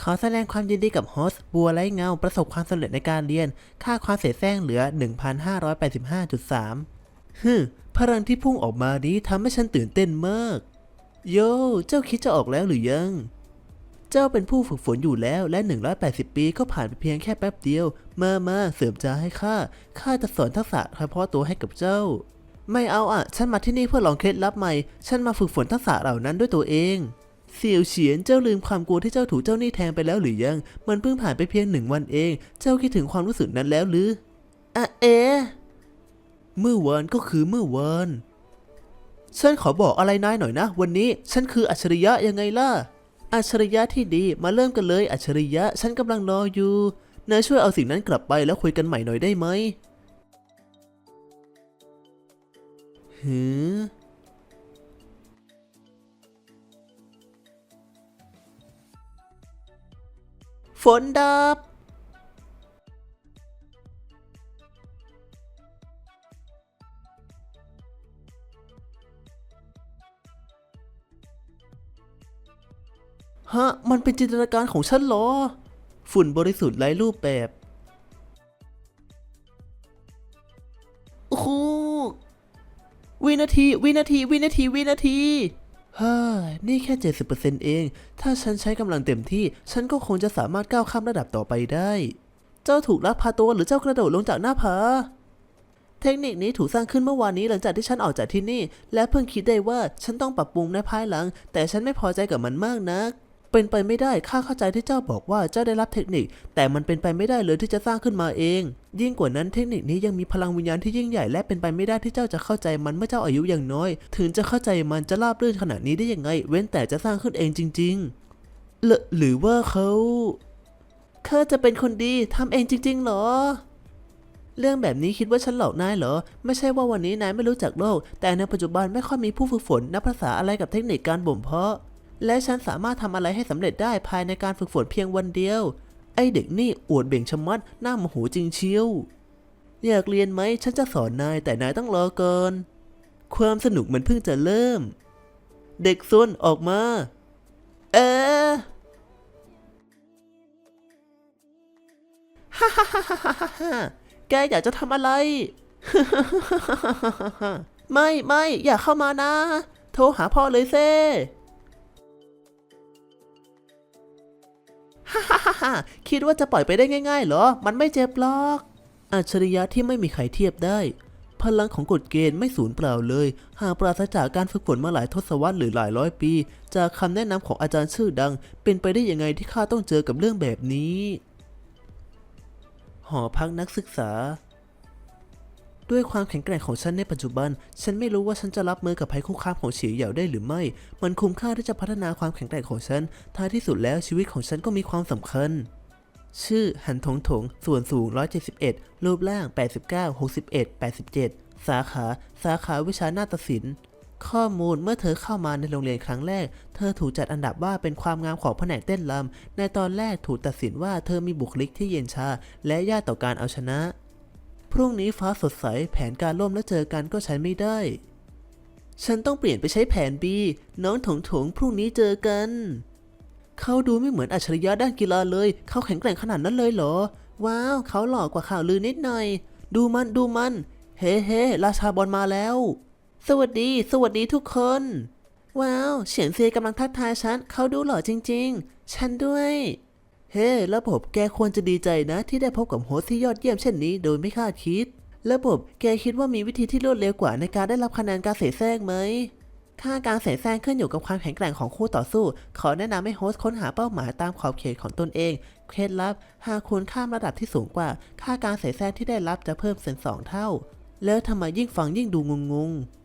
ขอแสดงความยินดีกับโฮสต์บัวไร้เงาประสบความสำเร็จในการเรียน ค่าความเสียแซงเหลือ 1,585.3ฮึพลังที่พุ่งออกมานี้ทำให้ฉันตื่นเต้นมาก โย เจ้าคิดจะออกแล้วหรือยัง เจ้าเป็นผู้ฝึกฝนอยู่แล้วและ 180 ปีก็ผ่านไปเพียงแค่แป๊บเดียว มามาเสริมจาให้ข้า ข้าจะสอนทักษะเฉพาะตัวให้กับเจ้า ไม่เอาอะ ฉันมาที่นี่เพื่อลองเคล็ดลับใหม่ ฉันมาฝึกฝนทักษะเหล่านั้นด้วยตัวเอง เสี่ยวเฉียนเจ้าลืมความกลัวที่เจ้าถูกเจ้านี้แทงไปแล้วหรือยัง มันเพิ่งผ่านไปเพียงหนึ่งวันเอง เจ้าคิดถึงความรู้สึกนั้นแล้วหรืออะเอ เมื่อวานก็คือเมื่อวาน ฉันขอบอกอะไรนายหน่อยนะ วันนี้ฉันคืออัจฉริยะยังไงล่ะ อัจฉริยะที่ดี มาเริ่มกันเลย อัจฉริยะ ฉันกำลังรออยู่นายช่วยเอาสิ่งนั้นกลับไปแล้วคุยกันใหม่หน่อยได้ไหมหือ ฝนดับ ฮะ มันเป็นจินตนาการของฉันเหรอ ฝุ่นบริสุทธิ์ไร้รูปแบบ โอ้โหวินาที วินาที วินาที วินาที ฮ้ยนี่แค่ 70%เอง ถ้าฉันใช้กำลังเต็มที่ ฉันก็คงจะสามารถก้าวข้ามระดับต่อไปได้ เจ้าถูกลักพาตัวหรือเจ้ากระโดดลงจากหน้าผา เทคนิคนี้ถูกสร้างขึ้นเมื่อวานนี้หลังจากที่ฉันออกจากที่นี่ และเพิ่งคิดได้ว่าฉันต้องปรับปรุงในภายหลัง แต่ฉันไม่พอใจกับมันมากนัก เป็นไปไม่ได้ ข้าเข้าใจที่เจ้าบอกว่าเจ้าได้รับเทคนิค แต่มันเป็นไปไม่ได้เลยที่จะสร้างขึ้นมาเอง ยิ่งกว่านั้นเทคนิคนี้ยังมีพลังวิญญาณที่ยิ่งใหญ่และเป็นไปไม่ได้ที่เจ้าจะเข้าใจมันเมื่อเจ้าอายุอย่างน้อย ถึงจะเข้าใจมันจะราบรื่นขนาดนี้ได้ยังไง เว้นแต่จะสร้างขึ้นเองจริง ๆ หรือหรือว่าเขาข้าจะเป็นคนดีทำเองจริงๆเหรอ เรื่องแบบนี้คิดว่าฉันหลอกนายเหรอ ไม่ใช่ว่าวันนี้นายไม่รู้จักโลก แต่ในปัจจุบันไม่ค่อยมีผู้ฝึกฝนนับภาษาอะไรกับเทคนิคการบ่มเพาะ และฉันสามารถทำอะไรให้สำเร็จได้ภายในการฝึกฝนเพียงวันเดียว ไอเด็กนี่อวดเบ่งชะมัดหน้าโมโหจริงเชียว อยากเรียนไหมฉันจะสอนนายแต่นายต้องรอก่อน ความสนุกมันเพิ่งจะเริ่ม เด็กซนออกมา เออฮ่าฮ่าฮ่าฮ่าฮ่าฮ่าแกอยากจะทำอะไร ไม่ไม่อย่าเข้ามานะ โทรหาพ่อเลยเซ่ ฮ่าคิดว่าจะปล่อยไปได้ง่าย ๆ เหรอ มันไม่เจ็บหรอก อัจฉริยะที่ไม่มีใครเทียบได้ พลังของกฎเกณฑ์ไม่สูญเปล่าเลย หากปราศจากการฝึกฝนมาหลายทศวรรษหรือหลายร้อยปี จากคำแนะนำของอาจารย์ชื่อดัง เป็นไปได้ยังไงที่ข้าต้องเจอกับเรื่องแบบนี้ หอพักนักศึกษา ด้วยความแข็งแกร่งของฉันในปัจจุบัน ฉันไม่รู้ว่าฉันจะรับมือกับภัยคุกคามของเฉียเหยาได้หรือไม่ มันคุ้มค่าที่จะพัฒนาความแข็งแกร่งของฉัน ท้ายที่สุดแล้วชีวิตของฉันก็มีความสำคัญ ชื่อ หันถงถง ส่วนสูง 171 รูปร่าง 89 61 87 สาขา สาขาวิชานาฏศิลป์ ข้อมูลเมื่อเธอเข้ามาในโรงเรียนครั้งแรก เธอถูกจัดอันดับว่าเป็นความงามของแผนกเต้นรำในตอนแรกถูกตัดสินว่าเธอมีบุคลิกที่เย็นชา และยากต่อการเอาชนะ พรุ่งนี้ฟ้าสดใสแผนการล่มและเจอกันก็ใช้ไม่ได้ ฉันต้องเปลี่ยนไปใช้แผน B น้องถงถงพรุ่งนี้เจอกัน เขาดูไม่เหมือนอัจฉริยะด้านกีฬาเลย เขาแข็งแกร่งขนาดนั้นเลยเหรอ ว้าว เขาหล่อกว่าข่าวลือนิดหน่อย ดูมันดูมัน เฮ้เฮ้ราชาบอลมาแล้ว สวัสดี สวัสดีทุกคน ว้าวเฉียนเซียกำลังทักทายฉัน เขาดูหล่อจริง ๆ ฉันด้วย เฮ้ ระบบแกควรจะดีใจนะที่ได้พบกับโฮสที่ยอดเยี่ยมเช่นนี้โดยไม่คาดคิด ระบบแกคิดว่ามีวิธีที่รวดเร็วกว่าในการได้รับคะแนนการเสแสร้งไหมค่าการเสแสร้งขึ้นอยู่กับความแข็งแกร่งของคู่ต่อสู้ ขอแนะนำให้โฮสต์ค้นหาเป้าหมายตามขอบเขตของตนเอง เคล็ดลับ หากคุณข้ามระดับที่สูงกว่า ค่าการเสแสร้งที่ได้รับจะเพิ่มเป็นสองเท่า แล้วทำไมยิ่งฟังยิ่งดูงงๆ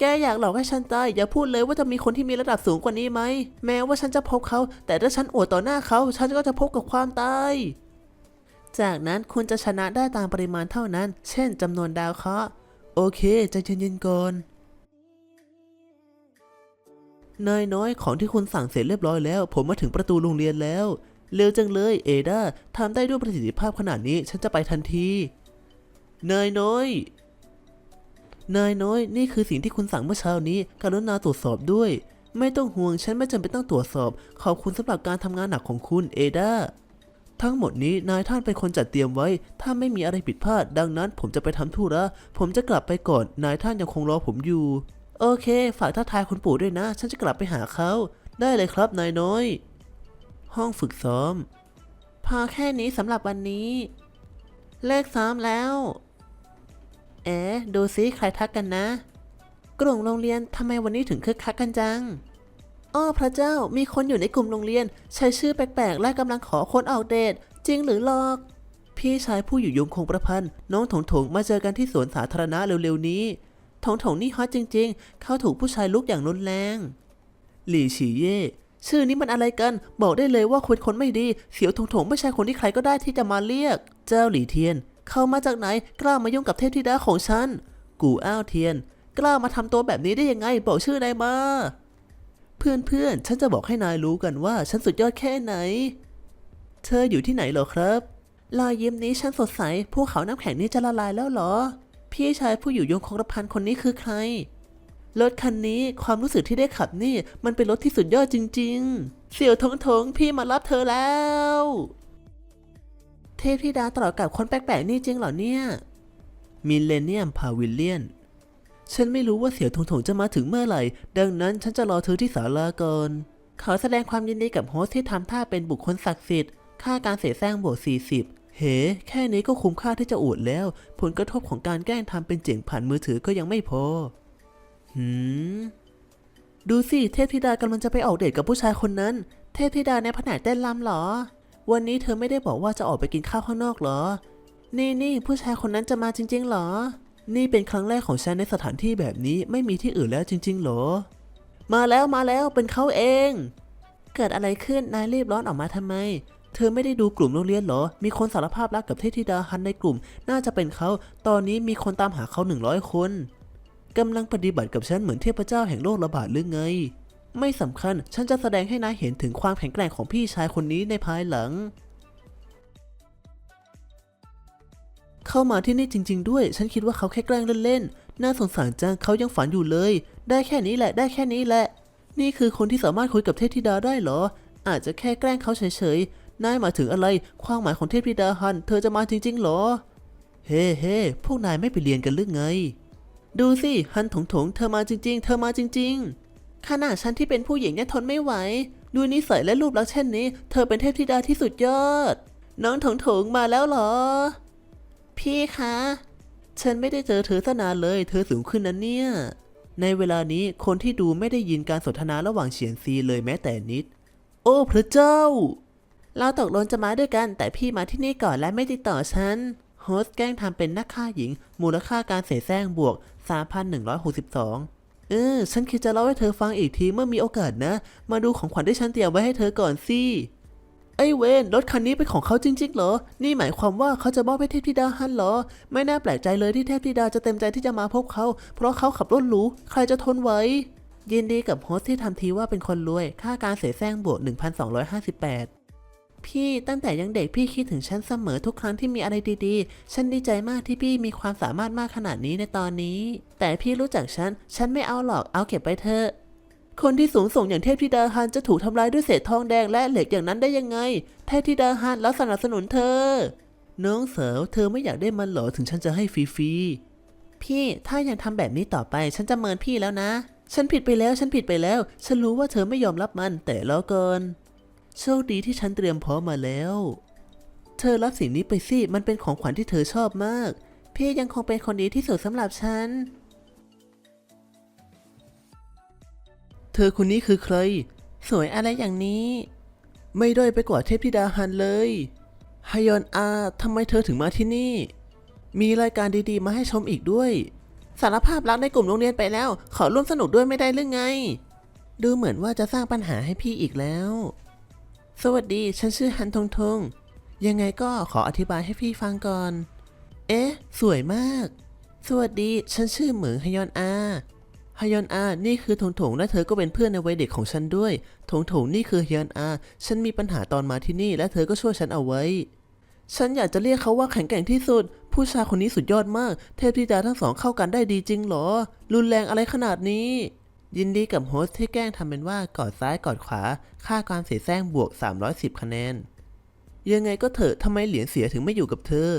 แกอยากหลอกให้ฉันตาย อย่าพูดเลยว่าจะมีคนที่มีระดับสูงกว่านี้ไหม แม้ว่าฉันจะพบเขา แต่ถ้าฉันอวดต่อหน้าเขา ฉันก็จะพบกับความตาย จากนั้นคุณจะชนะได้ตามปริมาณเท่านั้น เช่นจำนวนดาวเคราะห์ โอเคใจเย็นๆก่อนนายน้อยของที่คุณสั่งเสร็จเรียบร้อยแล้ว ผมมาถึงประตูโรงเรียนแล้ว เร็วจังเลย เอดาทำได้ด้วยประสิทธิภาพขนาดนี้ ฉันจะไปทันทีนายน้อย นายน้อย นี่คือสิ่งที่คุณสั่งเมื่อเช้านี้ กรุณาตรวจสอบด้วย ไม่ต้องห่วง ฉันไม่จำเป็นต้องตรวจสอบ ขอบคุณสำหรับการทำงานหนักของคุณเอดาทั้งหมดนี้นายท่านเป็นคนจัดเตรียมไว้ ถ้าไม่มีอะไรผิดพลาด ดังนั้นผมจะไปทำธุระ ผมจะกลับไปก่อน นายท่านยังคงรอผมอยู่ โอเค ฝากทักทายคุณปู่ด้วยนะ ฉันจะกลับไปหาเขา ได้เลยครับนายน้อย ห้องฝึกซ้อม พอแค่นี้สำหรับวันนี้ เลิกซ้อมแล้ว เอ๊ะดูซิใครทักกันนะ กลุ่มโรงเรียนทำไมวันนี้ถึงคึกคักกันจังอ้อพระเจ้ามีคนอยู่ในกลุ่มโรงเรียน ใช้ชื่อแปลกๆ และกำลังขอคนออกเดทจริงหรือหลอก พี่ชายผู้อยู่ยงคงประพันธ์ น้องถงถงมาเจอกันที่สวนสาธารณะเร็วๆนี้ถงถงนี่ฮอตจริง ๆ เขาถูกผู้ชายลุกอย่างรุนแรง หลี่ฉีเย่ชื่อนี้มันอะไรกัน บอกได้เลยว่าคนคนไม่ดี เสียวถงถงไม่ใช่คนที่ใครก็ได้ที่จะมาเรียก เจ้าหลี่เทียน เขามาจากไหนกล้ามายุ่งกับเทพธิดาของฉัน กูอ้าวเทียน กล้ามาทำตัวแบบนี้ได้ยังไง บอกชื่อนายมาเพื่อนเพื่อนๆ ฉันจะบอกให้นายรู้กันว่าฉันสุดยอดแค่ไหน เธออยู่ที่ไหนเหรอครับรอยยิ้มนี้ฉันสดใสภูเขาน้ำแข็งนี้จะละลายแล้วเหรอ พี่ชายผู้อยู่ยงคงกระพันคนนี้คือใคร รถคันนี้ความรู้สึกที่ได้ขับนี่ มันเป็นรถที่สุดยอดจริง ๆ เสี่ยวทงทงพี่มารับเธอแล้ว เทพธิดาตลอดกับคนแปลกๆนี่จริงเหรอเนี่ยมิเลเนียมพาวิลเลียน ฉันไม่รู้ว่าเสี่ยวทงทงจะมาถึงเมื่อไหร่ ดังนั้นฉันจะรอเธอที่ศาลาก่อนขอแสดงความยินดีกับโฮสที่ทำท่าเป็นบุคคลศักดิ์สิทธิ์ค่าการเสียแซงบวก40 เฮ้ แค่นี้ก็คุ้มค่าที่จะอวดแล้ว ผลกระทบของการแกล้งทำเป็นเจ๋งผ่านมือถือก็ยังไม่พอ หืม ดูสิ เทพธิดากำลังจะไปออกเดทกับผู้ชายคนนั้น เทพธิดาในแผนกเต้นรำเหรอ วันนี้เธอไม่ได้บอกว่าจะออกไปกินข้าวข้างนอกเหรอ นี่นี่ผู้ชายคนนั้นจะมาจริง ๆ เหรอ นี่เป็นครั้งแรกของฉันในสถานที่แบบนี้ไม่มีที่อื่นแล้วจริง ๆ เหรอ มาแล้วมาแล้วเป็นเขาเอง เกิดอะไรขึ้นนายรีบร้อนออกมาทำไม เธอไม่ได้ดูกลุ่มโรงเรียนเหรอ มีคนสารภาพรักกับเทพธิดาฮันในกลุ่ม น่าจะเป็นเขา ตอนนี้มีคนตามหาเขาหนึ่งร้อยคนกำลังปฏิบัติกับฉันเหมือนเทพเจ้าแห่งโลกระบาดหรือไง ไม่สำคัญ ฉันจะแสดงให้นายเห็นถึงความแข็งแกร่งของพี่ชายคนนี้ในภายหลัง เข้ามาที่นี่จริง ๆ ด้วย ฉันคิดว่าเขาแค่แกล้งเล่นๆ น่าสงสารจังเขายังฝันอยู่เลย ได้แค่นี้แหละ ได้แค่นี้แหละ นี่คือคนที่สามารถคุยกับเทพธิดาได้เหรอ อาจจะแค่แกล้งเขาเฉยๆ นายหมายถึงอะไร ความหมายของเทพธิดาฮัน เธอจะมาจริง ๆ เหรอ เฮ้เฮ้พวกนายไม่ไปเรียนกันหรือไง ดูสิ ฮันถงถงเธอมาจริง ๆ เธอมาจริง ๆ ขนาดฉันที่เป็นผู้หญิงเนี่ยทนไม่ไหว ดูนิสัยและรูปลักษณ์เช่นนี้ เธอเป็นเทพธิดาที่สุดยอด น้องถงถงมาแล้วเหรอ พี่คะ ฉันไม่ได้เจอเธอสนานเลย เธอสูงขึ้นนะเนี่ย ในเวลานี้คนที่ดูไม่ได้ยินการสนทนาระหว่างเฉียนซีเลยแม้แต่นิด โอ้พระเจ้า เราตกลงจะมาด้วยกัน แต่พี่มาที่นี่ก่อนและไม่ติดต่อฉัน โฮสต์แกล้งทำเป็นนักฆ่าหญิง มูลค่าการเสียแซงบวก 3,162 เออ ฉันคิดจะเล่าให้เธอฟังอีกทีเมื่อมีโอกาสนะ มาดูของขวัญที่ฉันเตรียมไว้ให้เธอก่อนสิไอ้เวนรถคันนี้เป็นของเขาจริงๆเหรอ นี่หมายความว่าเขาจะมอบให้เทพธิดาฮันเหรอ ไม่น่าแปลกใจเลยที่เทพธิดาจะเต็มใจที่จะมาพบเขา เพราะเขาขับรถหรู ใครจะทนไหว ยินดีกับโฮสที่ทำทีว่าเป็นคนรวย ค่าการเสียแซงบวก 1,258 พี่ตั้งแต่ยังเด็กพี่คิดถึงฉันเสมอทุกครั้งที่มีอะไรดีๆ ฉันดีใจมากที่พี่มีความสามารถมากขนาดนี้ในตอนนี้ แต่พี่รู้จักฉัน ฉันไม่เอาหรอกเอาเก็บไปเถอะ คนที่สูงส่งอย่างเทพธิดาฮันจะถูกทำลายด้วยเศษทองแดงและเหล็กอย่างนั้นได้ยังไง เทพธิดาฮันแล้วสนับสนุนเธอ น้องเสาวเธอไม่อยากได้มันเหรอถึงฉันจะให้ฟรีๆ พี่ถ้ายังทำแบบนี้ต่อไปฉันจะเมินพี่แล้วนะ ฉันผิดไปแล้วฉันผิดไปแล้ว ฉันรู้ว่าเธอไม่ยอมรับมันแต่แล้วก่อน โชคดีที่ฉันเตรียมพร้อมมาแล้ว เธอรับสิ่งนี้ไปสิ มันเป็นของขวัญที่เธอชอบมาก พี่ยังคงเป็นคนดีที่สุดสำหรับฉัน เธอคนนี้คือใคร สวยอะไรอย่างนี้ ไม่ด้อยไปกว่าเทพธิดาฮันเลยฮยอนอาทำไมเธอถึงมาที่นี่ มีรายการดีๆ มาให้ชมอีกด้วย สารภาพรักในกลุ่มโรงเรียนไปแล้ว ขอร่วมสนุกด้วยไม่ได้หรือไง ดูเหมือนว่าจะสร้างปัญหาให้พี่อีกแล้ว สวัสดี ฉันชื่อฮันทงทง ยังไงก็ขออธิบายให้พี่ฟังก่อน เอ๊ะ สวยมาก สวัสดี ฉันชื่อเหมืองฮยอนอาฮยอนอา นี่คือถงถงและเธอก็เป็นเพื่อนในวัยเด็กของฉันด้วย ถงถงนี่คือฮยอนอา ฉันมีปัญหาตอนมาที่นี่ และเธอก็ช่วยฉันเอาไว้ ฉันอยากจะเรียกเขาว่าแข็งแกร่งที่สุด ผู้ชายคนนี้สุดยอดมาก เทพธิดาทั้งสองเข้ากันได้ดีจริงเหรอ รุนแรงอะไรขนาดนี้ ยินดีกับโฮสที่แกล้งทำเป็นว่ากอดซ้ายกอดขวา ค่าการเสียแซงบวก 310 คะแนน ยังไงก็เถอะทำไมเหรียญเสียถึงไม่อยู่กับเธอ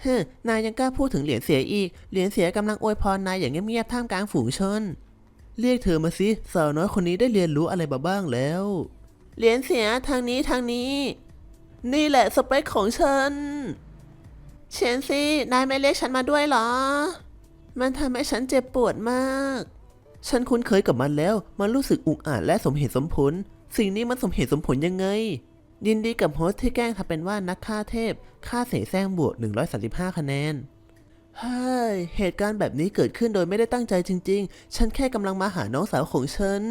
เฮ้นายยังกล้าพูดถึงเหรียญเสียอีก เหรียญเสียกำลังอวยพรนายอย่างเงียบๆท่ามกลางฝูงชน เรียกเธอมาสิสาวน้อยคนนี้ได้เรียนรู้อะไรมาบ้างแล้ว เหรียญเสียทางนี้ทางนี้ นี่แหละสเปคของฉัน เชนซี่นายไม่เรียกฉันมาด้วยเหรอ มันทำให้ฉันเจ็บปวดมาก ฉันคุ้นเคยกับมันแล้ว มันรู้สึกอุกอาจและสมเหตุสมผล สิ่งนี้มันสมเหตุสมผลยังไง ยินดีกับโฮสที่แกล้งทำเป็นว่านักฆ่าเทพ ค่าเสแสร้งบวก 135 คะแนนเฮ้ยเหตุการณ์แบบนี้เกิดขึ้นโดยไม่ได้ตั้งใจจริง ๆ ฉันแค่กำลังมาหาน้องสาวของฉัน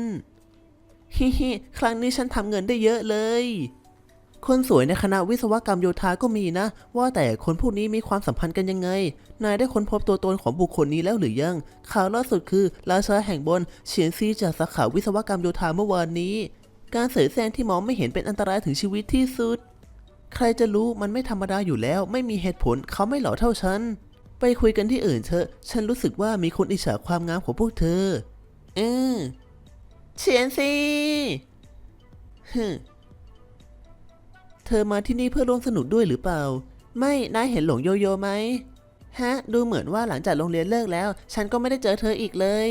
ฮิฮิ ครั้งนี้ฉันทำเงินได้เยอะเลย คนสวยในคณะวิศวกรรมโยธาก็มีนะ ว่าแต่คนพวกนี้มีความสัมพันธ์กันยังไง นายได้ค้นพบตัวตนของบุคคลนี้แล้วหรือยัง ข่าวล่าสุดคือราชาแห่งบนเฉียนซีจากสาขาวิศวกรรมโยธาเมื่อวานนี้ การเสยแสร้งที่มองไม่เห็นเป็นอันตรายถึงชีวิตที่สุด ใครจะรู้มันไม่ธรรมดาอยู่แล้ว ไม่มีเหตุผลเขาไม่หล่อเท่าฉัน ไปคุยกันที่อื่นเถอะ ฉันรู้สึกว่ามีคนอิจฉาความงามของพวกเธอเออเฉียนซีฮึ เธอมาที่นี่เพื่อร่วมสนุกด้วยหรือเปล่า ไม่ นายเห็นหลงโยโย่ไหม ฮะ ดูเหมือนว่าหลังจากโรงเรียนเลิกแล้ว ฉันก็ไม่ได้เจอเธออีกเลย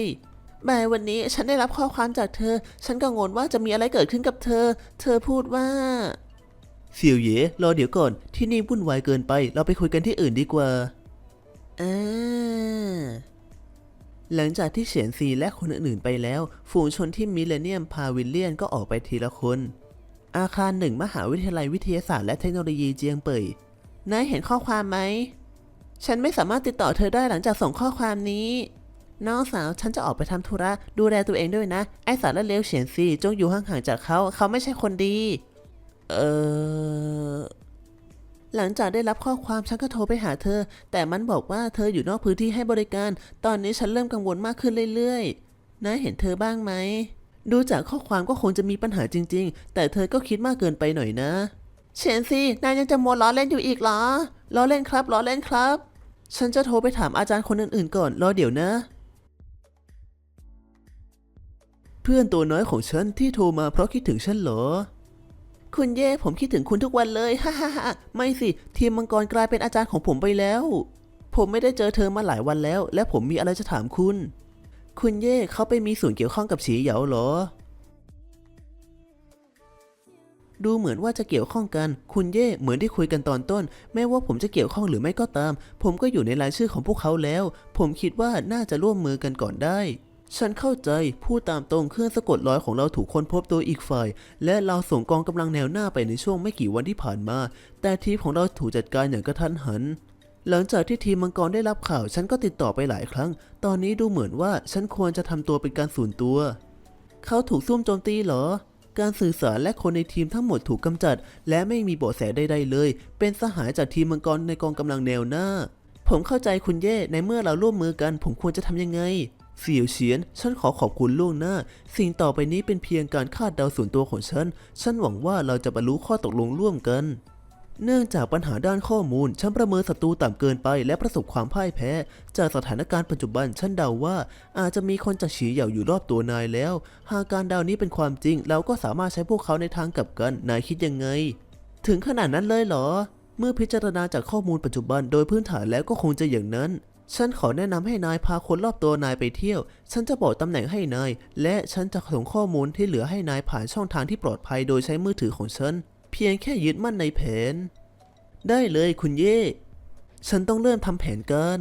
บ่ายวันนี้ฉันได้รับข้อความจากเธอ ฉันกังวลว่าจะมีอะไรเกิดขึ้นกับเธอ เธอพูดว่าเสี่ยวเหยรอเดี๋ยวก่อน ที่นี่วุ่นวายเกินไป เราไปคุยกันที่อื่นดีกว่าอ่าหลังจากที่เฉียนซีและคนอื่นๆไปแล้ว ฝูงชนที่มิเลเนียมพาวิลเลียนก็ออกไปทีละคน อาคารหนึ่งมหาวิทยาลัยวิทยาศาสตร์และเทคโนโลยีเจียงเป่ย นายเห็นข้อความไหม ฉันไม่สามารถติดต่อเธอได้หลังจากส่งข้อความนี้ น้องสาวฉันจะออกไปทำธุระดูแลตัวเองด้วยนะ ไอสารและเลวเฉียนซีจงอยู่ห่างๆจากเขา เขาไม่ใช่คนดี เออหลังจากได้รับข้อความฉันก็โทรไปหาเธอ แต่มันบอกว่าเธออยู่นอกพื้นที่ให้บริการ ตอนนี้ฉันเริ่มกังวลมากขึ้นเรื่อยๆนายเห็นเธอบ้างไหม ดูจากข้อความก็คงจะมีปัญหาจริง ๆ แต่เธอก็คิดมากเกินไปหน่อยนะ เชนซี่นายยังจะมัวล้อเล่นอยู่อีกเหรอ ล้อเล่นครับล้อเล่นครับ ฉันจะโทรไปถามอาจารย์คนอื่นๆก่อนรอเดี๋ยวนะ เพื่อนตัวน้อยของฉันที่โทรมาเพราะคิดถึงฉันเหรอ คุณเย่ผมคิดถึงคุณทุกวันเลย ฮ่าฮ่าฮ่าไม่สิ ทีมมังกรกลายเป็นอาจารย์ของผมไปแล้ว ผมไม่ได้เจอเธอมาหลายวันแล้ว และผมมีอะไรจะถามคุณ คุณเย่เขาไปมีส่วนเกี่ยวข้องกับฉีเหยาเหรอ ดูเหมือนว่าจะเกี่ยวข้องกัน คุณเย่เหมือนที่คุยกันตอนต้น แม้ว่าผมจะเกี่ยวข้องหรือไม่ก็ตาม ผมก็อยู่ในรายชื่อของพวกเขาแล้ว ผมคิดว่าน่าจะร่วมมือกันก่อนได้ ฉันเข้าใจ พูดตามตรงเครื่องสะกดรอยของเราถูกค้นพบโดยอีกฝ่าย และเราส่งกองกำลังแนวหน้าไปในช่วงไม่กี่วันที่ผ่านมา แต่ทีมของเราถูกจัดการอย่างกระทันหัน หลังจากที่ทีมมังกรได้รับข่าว ฉันก็ติดต่อไปหลายครั้ง ตอนนี้ดูเหมือนว่าฉันควรจะทำตัวเป็นการส่วนตัว เขาถูกซุ่มโจมตีเหรอ การสื่อสารและคนในทีมทั้งหมดถูกกำจัด และไม่มีเบาะแสใดๆเลย เป็นสหายจากทีมมังกรในกองกำลังแนวหน้า ผมเข้าใจคุณเย่ในเมื่อเราร่วมมือกัน ผมควรจะทำยังไงเสี่ยวเฉียน ฉันขอขอบคุณล่วงหน้า สิ่งต่อไปนี้เป็นเพียงการคาดเดาส่วนตัวของฉัน ฉันหวังว่าเราจะบรรลุข้อตกลงร่วมกัน เนื่องจากปัญหาด้านข้อมูล ฉันประเมินศัตรูต่ำเกินไปและประสบความพ่ายแพ้ จากสถานการณ์ปัจจุบันฉันเดาว่าอาจจะมีคนจากฉีเหย่าอยู่รอบตัวนายแล้ว หากการเดานี้เป็นความจริง เราก็สามารถใช้พวกเขาในทางกลับกัน นายคิดยังไง ถึงขนาดนั้นเลยเหรอ เมื่อพิจารณาจากข้อมูลปัจจุบันโดยพื้นฐานแล้วก็คงจะอย่างนั้น ฉันขอแนะนำให้นายพาคนรอบตัวนายไปเที่ยว ฉันจะบอกตำแหน่งให้นาย และฉันจะส่งข้อมูลที่เหลือให้นายผ่านช่องทางที่ปลอดภัย โดยใช้มือถือของฉัน เพียงแค่ยึดมั่นในแผน ได้เลยคุณเย่ ฉันต้องเริ่มทำแผนกัน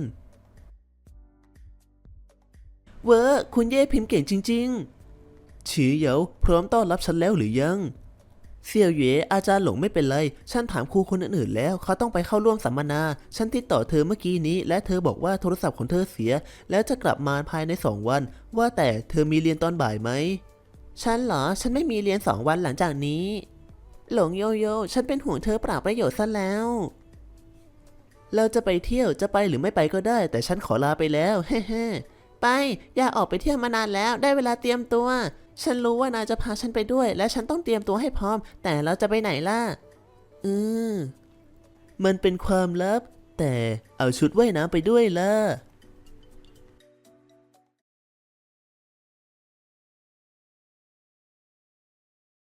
เวอร์คุณเย่พิมพ์เก่งจริง ๆ ฉีเหยาพร้อมต้อนรับฉันแล้วหรือยังเสี่ยวเหย่อาจารย์หลงไม่เป็นไร ฉันถามครูคนอื่นๆแล้ว เขาต้องไปเข้าร่วมสัมมนา ฉันติดต่อเธอเมื่อกี้นี้ และเธอบอกว่าโทรศัพท์ของเธอเสีย แล้วจะกลับมาภายในสองวัน ว่าแต่เธอมีเรียนตอนบ่ายไหม ฉันเหรอ ฉันไม่มีเรียนสองวันหลังจากนี้ หลงโยโย่ฉันเป็นห่วงเธอเปล่าประโยชน์ซะแล้ว เราจะไปเที่ยวจะไปหรือไม่ไปก็ได้ แต่ฉันขอลาไปแล้วเฮ้ไป อยากออกไปเที่ยวมานานแล้ว ได้เวลาเตรียมตัว ฉันรู้ว่านายจะพาฉันไปด้วย และฉันต้องเตรียมตัวให้พร้อม แต่เราจะไปไหนล่ะ อืม มันเป็นความลับ แต่เอาชุดว่ายน้ำไปด้วยล่ะ